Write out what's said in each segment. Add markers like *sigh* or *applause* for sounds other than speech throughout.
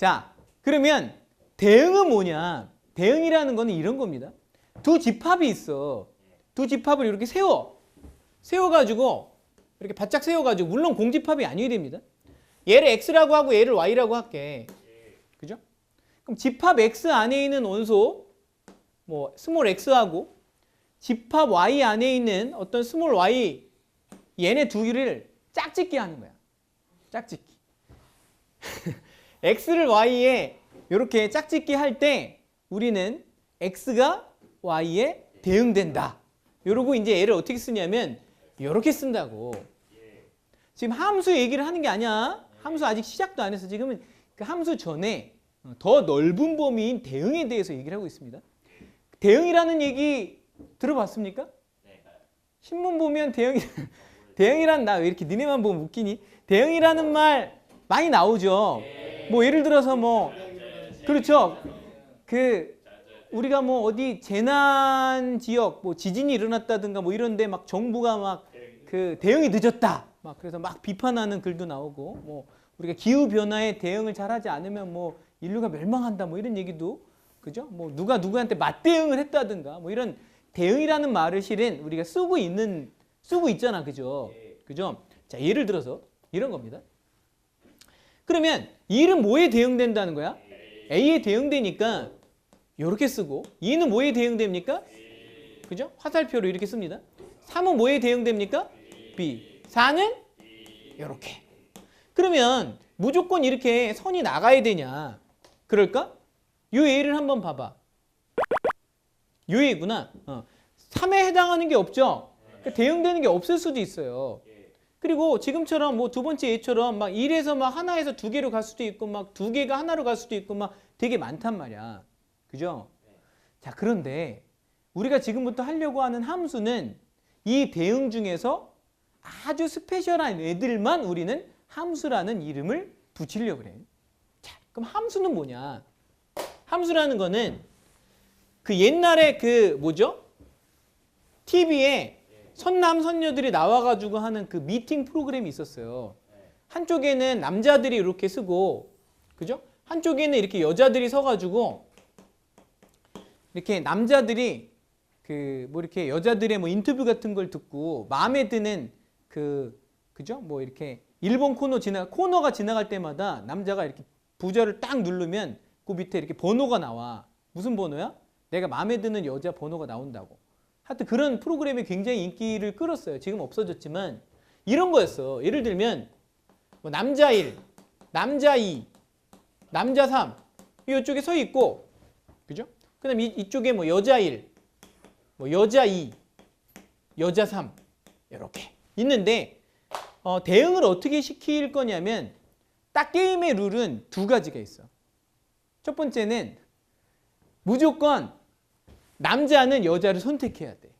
자, 그러면 대응은 뭐냐? 대응이라는 거는 이런 겁니다. 두 집합이 있어. 두 집합을 이렇게 세워. 세워가지고 이렇게 바짝 세워가지고 물론 공집합이 아니어야 됩니다. 얘를 x라고 하고 얘를 y라고 할게. 그죠? 그럼 집합 x 안에 있는 원소 뭐 스몰 x하고 집합 y 안에 있는 어떤 스몰 y 얘네 두 개를 짝짓기 하는 거야. 짝짓기. *laughs* x를 y에 이렇게 짝짓기 할 때 우리는 x가 y에 대응된다. 이러고 이제 얘를 어떻게 쓰냐면 이렇게 쓴다고. 지금 함수 얘기를 하는 게 아니야. 함수 아직 시작도 안 해서 지금은 그 함수 전에 더 넓은 범위인 대응에 대해서 얘기를 하고 있습니다. 대응이라는 얘기 들어봤습니까? 신문 보면 대응이 *laughs* 대응이란 나 왜 이렇게 니네만 보면 웃기니? 대응이라는 말 많이 나오죠. 뭐 예를 들어서 뭐 그렇죠. 그 우리가 뭐 어디 재난 지역 뭐 지진이 일어났다든가 뭐 이런데 막 정부가 막 그 대응이 늦었다. 막 그래서 막 비판하는 글도 나오고 뭐 우리가 기후 변화에 대응을 잘하지 않으면 뭐 인류가 멸망한다 뭐 이런 얘기도 그죠? 뭐 누가 누구한테 맞대응을 했다든가 뭐 이런 대응이라는 말을 실은 우리가 쓰고 있는 쓰고 있잖아. 그죠? 그죠? 자, 예를 들어서 이런 겁니다. 그러면 이 일은 뭐에 대응된다는 거야? A에 대응되니까 이렇게 쓰고 이는 뭐에 대응됩니까? 그죠? 화살표로 이렇게 씁니다. 3은 뭐에 대응됩니까? B. 4는 이렇게. 그러면 무조건 이렇게 선이 나가야 되냐? 그럴까? 요 A를 한번 봐봐. 요 A구나. 어. 3에 해당하는 게 없죠? 그러니까 대응되는 게 없을 수도 있어요. 그리고 지금처럼 뭐 두 번째 A처럼 막 1에서 막 하나에서 두 개로 갈 수도 있고 막 두 개가 하나로 갈 수도 있고 막 되게 많단 말이야. 그죠? 자, 그런데 우리가 지금부터 하려고 하는 함수는 이 대응 중에서 아주 스페셜한 애들만 우리는 함수라는 이름을 붙이려고 그래. 자, 그럼 함수는 뭐냐? 함수라는 거는 그 옛날에 그 뭐죠? TV에 선남 선녀들이 나와가지고 하는 그 미팅 프로그램이 있었어요. 한쪽에는 남자들이 이렇게 쓰고, 그죠? 한쪽에는 이렇게 여자들이 서가지고 이렇게 남자들이 그 뭐 이렇게 여자들의 뭐 인터뷰 같은 걸 듣고 마음에 드는 그 그죠? 뭐 이렇게 일본 코너 지나 코너가 지나갈 때마다 남자가 이렇게 부저를 딱 누르면 그 밑에 이렇게 번호가 나와. 무슨 번호야? 내가 마음에 드는 여자 번호가 나온다고. 하여튼 그런 프로그램이 굉장히 인기를 끌었어요. 지금 없어졌지만 이런 거였어. 예를 들면 뭐 남자 1, 남자 2, 남자 3 이쪽에 서 있고 그죠? 그 다음 이, 이쪽에 뭐 여자 1, 뭐 여자 2, 여자 3 이렇게 있는데 어, 대응을 어떻게 시킬 거냐면 딱 게임의 룰은 두 가지가 있어. 첫 번째는 무조건 남자는 여자를 선택해야 돼.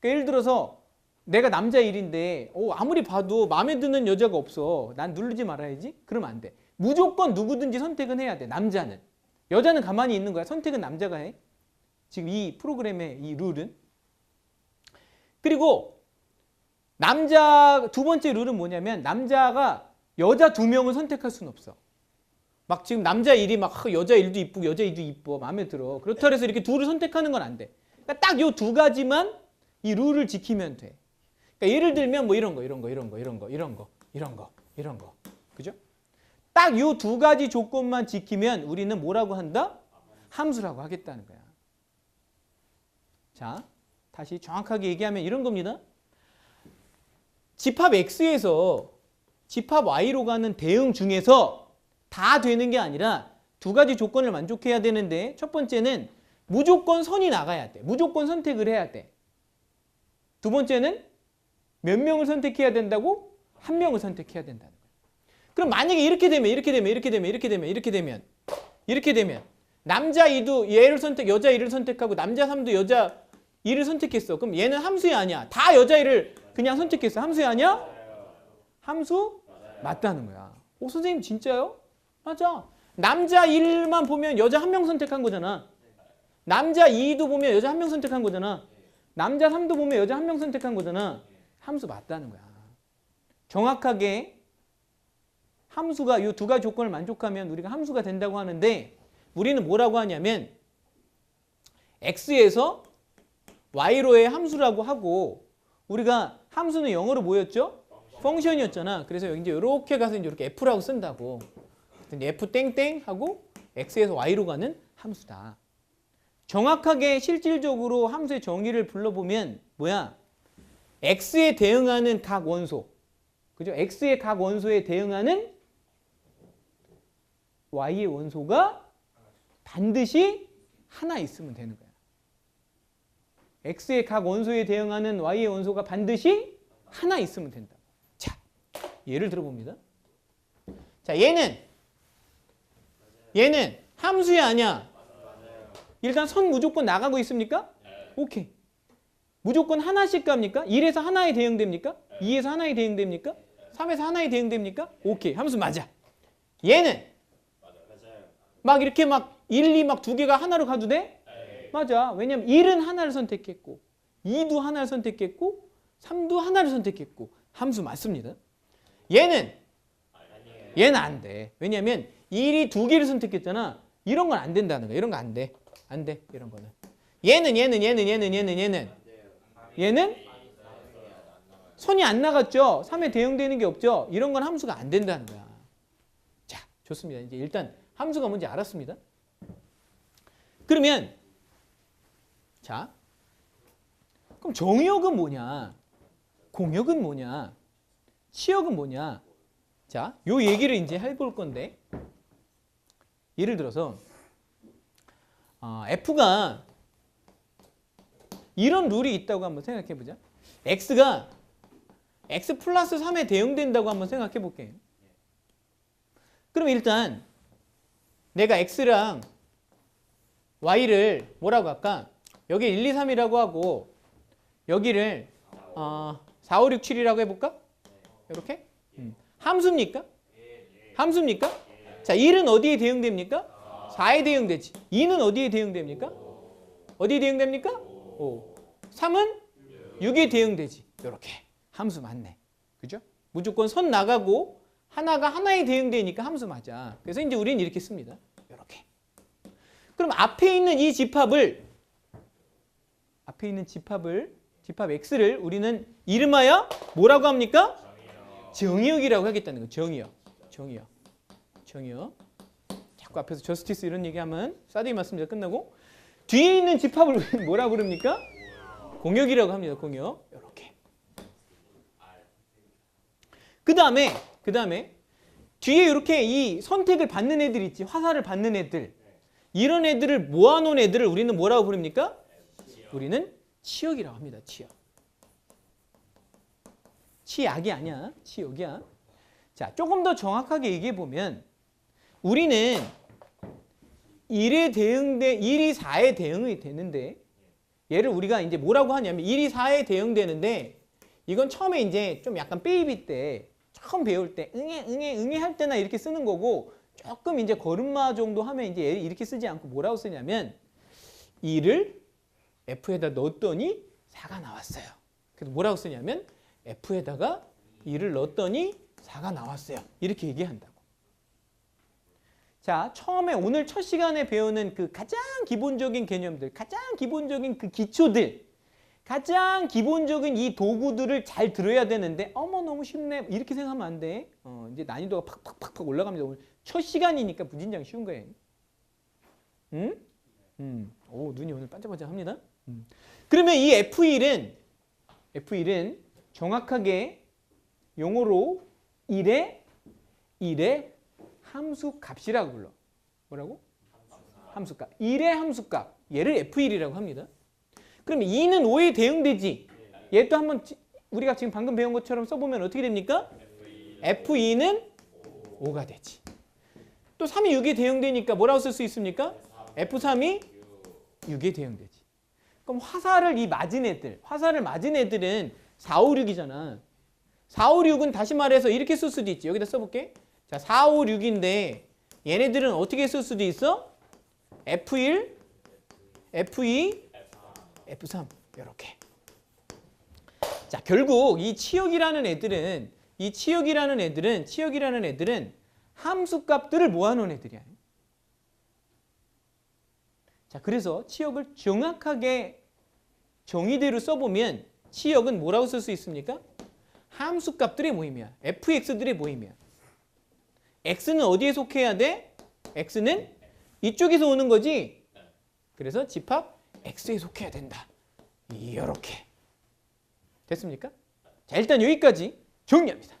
그러니까 예를 들어서 내가 남자 일인데 어, 아무리 봐도 마음에 드는 여자가 없어. 난 누르지 말아야지. 그러면 안 돼. 무조건 누구든지 선택은 해야 돼. 남자는. 여자는 가만히 있는 거야. 선택은 남자가 해. 지금 이 프로그램의 이 룰은. 그리고 남자 두 번째 룰은 뭐냐면 남자가 여자 두 명을 선택할 수는 없어. 막 지금 남자 일이 막 아, 여자 일도 이쁘고 여자 일도 이뻐 마음에 들어. 그렇다 해서 이렇게 둘을 선택하는 건 안 돼. 그러니까 딱 요 두 가지만 이 룰을 지키면 돼. 그러니까 예를 들면 뭐 이런 거, 이런 거, 이런 거, 이런 거, 이런 거, 이런 거, 이런 거, 그죠? 딱 요 두 가지 조건만 지키면 우리는 뭐라고 한다? 함수라고 하겠다는 거야. 자, 다시 정확하게 얘기하면 이런 겁니다. 집합 X에서 집합 Y로 가는 대응 중에서 다 되는 게 아니라 두 가지 조건을 만족해야 되는데 첫 번째는 무조건 선이 나가야 돼. 무조건 선택을 해야 돼. 두 번째는 몇 명을 선택해야 된다고? 한 명을 선택해야 된다는 거예요. 그럼 만약에 이렇게 되면 이렇게 되면 이렇게 되면 이렇게 되면 이렇게 되면 이렇게 되면 남자 2도 얘를 선택 여자 1을 선택하고 남자 3도 여자 2를 선택했어. 그럼 얘는 함수야 아니야? 다 여자 1을 그냥 선택했어. 함수야 아니야? 함수 맞다는 거야. 오 선생님 진짜요? 맞아. 남자 1만 보면 여자 한 명 선택한 거잖아. 남자 2도 보면 여자 한 명 선택한 거잖아. 남자 3도 보면 여자 한 명 선택한 거잖아. 함수 맞다는 거야. 정확하게 함수가 이 두 가지 조건을 만족하면 우리가 함수가 된다고 하는데 우리는 뭐라고 하냐면 x에서 y로의 함수라고 하고 우리가 함수는 영어로 뭐였죠? 펑션이었잖아. 그래서 이제 이렇게 가서 이제 이렇게 f라고 쓴다고. F 땡땡 하고 x에서 y로 가는 함수다. 정확하게 실질적으로 함수의 정의를 불러보면 뭐야? x에 대응하는 각 원소. 그죠? x의 각 원소에 대응하는 y의 원소가 반드시 하나 있으면 되는 거야. x의 각 원소에 대응하는 y의 원소가 반드시 하나 있으면 된다. 자, 예를 들어봅니다. 자, 얘는 얘는 함수야 아니야? 일단 선 무조건 나가고 있습니까? 오케이. 무조건 하나씩 갑니까? 1에서 하나에 대응됩니까? 2에서 하나에 대응됩니까? 3에서 하나에 대응됩니까? 오케이. 함수 맞아. 얘는 막 이렇게 막 1, 2 막 두 개가 하나로 가도 돼? 맞아. 왜냐면 1은 하나를 선택했고 2도 하나를 선택했고 3도 하나를 선택했고 함수 맞습니다. 얘는 얘는 안 돼. 왜냐면 1이 두 개를 선택했잖아. 이런 건 안 된다는 거야. 이런 거 안 돼. 안 돼. 이런 거는. 얘는 얘는 얘는 얘는 얘는 얘는 얘는 선이 안 나갔죠. 3에 대응되는 게 없죠. 이런 건 함수가 안 된다는 거야. 자, 좋습니다. 이제 일단 함수가 뭔지 알았습니다. 그러면 자, 그럼 정의역은 뭐냐? 공역은 뭐냐? 치역은 뭐냐? 자, 요 얘기를 이제 해볼 건데 예를 들어서 어, F가 이런 룰이 있다고 한번 생각해 보자. X가 X 플러스 3에 대응된다고 한번 생각해 볼게요. 그럼 일단 내가 X랑 Y를 뭐라고 할까? 여기 1, 2, 3이라고 하고 여기를 어, 4, 5, 6, 7이라고 해볼까? 이렇게? 음. 함수입니까? 함수입니까? 자, 1은 어디에 대응됩니까? 4에 대응되지. 2는 어디에 대응됩니까? 어디에 대응됩니까? 5. 3은 6에 대응되지. 이렇게. 함수 맞네. 그죠? 무조건 선 나가고 하나가 하나에 대응되니까 함수 맞아. 그래서 이제 우리는 이렇게 씁니다. 이렇게. 그럼 앞에 있는 이 집합을 앞에 있는 집합을 집합 x를 우리는 이름하여 뭐라고 합니까? 정의역이라고 하겠다는 거. 정의역. 정의역. 정의역. 자꾸 앞에서 저스티스 이런 얘기하면 사드이 맞습니다. 끝나고 뒤에 있는 집합을 *laughs* 뭐라고 부릅니까? 공역이라고 합니다. 공역. 이렇게. 그 다음에 그 다음에 뒤에 이렇게 이 선택을 받는 애들 있지 화살을 받는 애들 이런 애들을 모아놓은 애들을 우리는 뭐라고 부릅니까? 우리는 치역이라고 합니다. 치역. 치약이 아니야. 치역이야. 자, 조금 더 정확하게 얘기해 보면 우리는 1에 대응돼 1이 4에 대응이 되는데 얘를 우리가 이제 뭐라고 하냐면 1이 4에 대응되는데 이건 처음에 이제 좀 약간 베이비 때 처음 배울 때 응애 응애 응애 할 때나 이렇게 쓰는 거고 조금 이제 걸음마 정도 하면 이제 이렇게 쓰지 않고 뭐라고 쓰냐면 2를 F에다 넣었더니 4가 나왔어요. 그래서 뭐라고 쓰냐면 F에다가 2를 넣었더니 4가 나왔어요. 이렇게 얘기한다고. 자, 처음에 오늘 첫 시간에 배우는 그 가장 기본적인 개념들, 가장 기본적인 그 기초들, 가장 기본적인 이 도구들을 잘 들어야 되는데 어머 너무 쉽네 이렇게 생각하면 안 돼. 어, 이제 난이도가 팍팍팍팍 올라갑니다. 오늘 첫 시간이니까 무진장 쉬운 거예요. 응? 음. 오, 눈이 오늘 반짝반짝합니다. 음. 그러면 이 F1은 F1은 정확하게 용어로 1의 1의 함수 값이라고 불러. 뭐라고? 함수값. 1의 함수값. 얘를 F1이라고 합니다. 그러면 2는 5에 대응되지. 얘도 한번 지- 우리가 지금 방금 배운 것처럼 써보면 어떻게 됩니까? F2는 5가 되지. 또 3이 6에 대응되니까 뭐라고 쓸 수 있습니까? F3이 6에 대응되지. 그럼 화살을 이 맞은 애들, 화살을 맞은 애들은 4, 5, 6이잖아. 4, 5, 6은 다시 말해서 이렇게 쓸 수도 있지. 여기다 써볼게. 자, 4, 5, 6인데 얘네들은 어떻게 쓸 수도 있어? F1, F2, F3 이렇게. 자, 결국 이 치역이라는 애들은 이 치역이라는 애들은 치역이라는 애들은 함수 값들을 모아놓은 애들이야. 자, 그래서 치역을 정확하게 정의대로 써보면 치역은 뭐라고 쓸 수 있습니까? 함수 값들의 모임이야. fx들의 모임이야. X는 어디에 속해야 돼? x는 이쪽에서 오는 거지. 그래서 집합 x에 속해야 된다. 이렇게 됐습니까? 자, 일단 여기까지 정리합니다.